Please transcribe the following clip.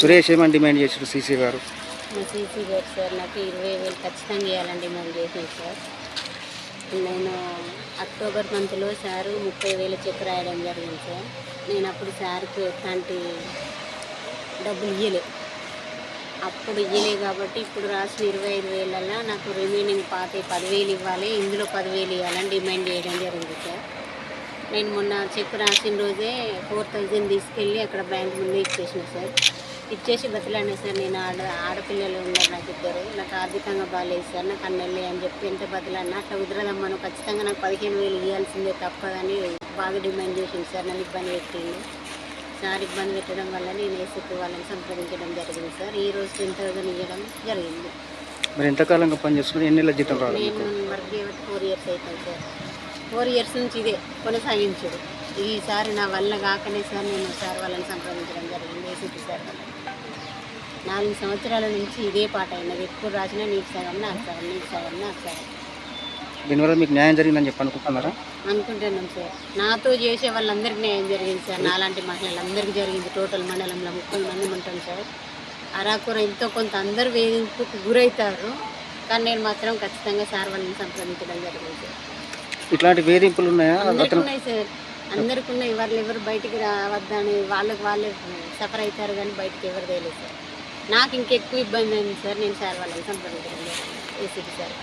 సురేష్ ఏమని డిమాండ్ చేసారు సీసీ గారు? మా సీసీ గారు సార్ నాకు ఇరవై వేలు ఖచ్చితంగా ఇవ్వాలని డిమాండ్ చేశాను సార్. నేను అక్టోబర్ మంత్లో సారు ముప్పై వేల చెక్ రాయడం జరిగింది సార్. నేను అప్పుడు సార్కి ఎట్లాంటి డబ్బులు ఇవ్వలేదు అప్పుడు ఇవ్వలే కాబట్టి ఇప్పుడు రాసిన ఇరవై ఐదు వేలల్లో నాకు రిమైనింగ్ పాత పదివేలు ఇవ్వాలి. ఇందులో పదివేలు ఇవ్వాలని డిమాండ్ చేయడం జరిగింది సార్. నేను మొన్న చెక్ రాసిన రోజే ఫోర్ థౌజండ్ తీసుకెళ్ళి అక్కడ బ్యాంక్ ముందే ఇచ్చేసిన సార్. ఇచ్చేసి బతిలాడినా సార్ నేను ఆడ ఆడపిల్లలు ఉన్నారు నాకు ఇద్దరు. నాకు ఆర్థికంగా బాగాలేదు సార్ నాకు అన్నెళ్ళి అని చెప్పి ఎంత బతిలాడినా అట్లా కుదరదమ్మా నువ్వు ఖచ్చితంగా నాకు పదిహేను వేలు ఇవ్వాల్సిందే తప్పదని బాగా డిమాండ్ చేసింది సార్ నన్ను ఇబ్బంది పెట్టింది సార్ ఇబ్బంది పెట్టడం వల్ల నేను ఏసీపీ వాళ్ళని సంప్రదించడం జరిగింది సార్. ఈ రోజు టెన్ థౌసండ్ ఇవ్వడం జరిగింది. మరి ఎంతకాలంగా పనిచేస్తున్నారు ఎన్ని నెలల జీతం రావాలి నేను వర్క్ చేయబట్టి ఫోర్ ఇయర్స్ అవుతుంది సార్. ఫోర్ ఇయర్స్ నుంచి ఇదే కొనసాగించుడు ఈసారి నా వల్ల కాకనే సార్ నేను సార్ వాళ్ళని సంప్రదించడం జరిగింది ఏసీపీ సార్ వాళ్ళని. నాలుగు సంవత్సరాల నుంచి ఇదే పాట అయినది. ఎప్పుడు రాసినా నీకు సగం నాకు సగం నీకు సగం నాకు సగం దీనివల్ల మీకు న్యాయం జరిగిందని చెప్పి అనుకుంటున్నారా? అనుకుంటున్నాం సార్. నాతో చేసే వాళ్ళందరికీ న్యాయం జరిగింది సార్. నాలాంటి మహిళలందరికీ జరిగింది. టోటల్ మండలంలో ముప్పై మంది ఉంటాం సార్. అరాకుర ఎంతో కొంత అందరు వేధింపుకు గురవుతారు కానీ నేను మాత్రం ఖచ్చితంగా సార్ వాళ్ళని సంప్రదించడం జరిగింది సార్. ఇట్లాంటి వేధింపులు ఉన్నాయా? ఉన్నాయి సార్. అందరికీ ఉన్నాయి. వాళ్ళు ఎవరు బయటికి రావద్దని వాళ్ళకి వాళ్ళే సఫర్ అవుతారు కానీ బయటికి ఎవరు తెలియదు సార్. నాకు ఇంకెక్కువ ఇబ్బంది అయింది సార్? నేను సార్ వాళ్ళని సంప్రదించడం ఏసీపీ సార్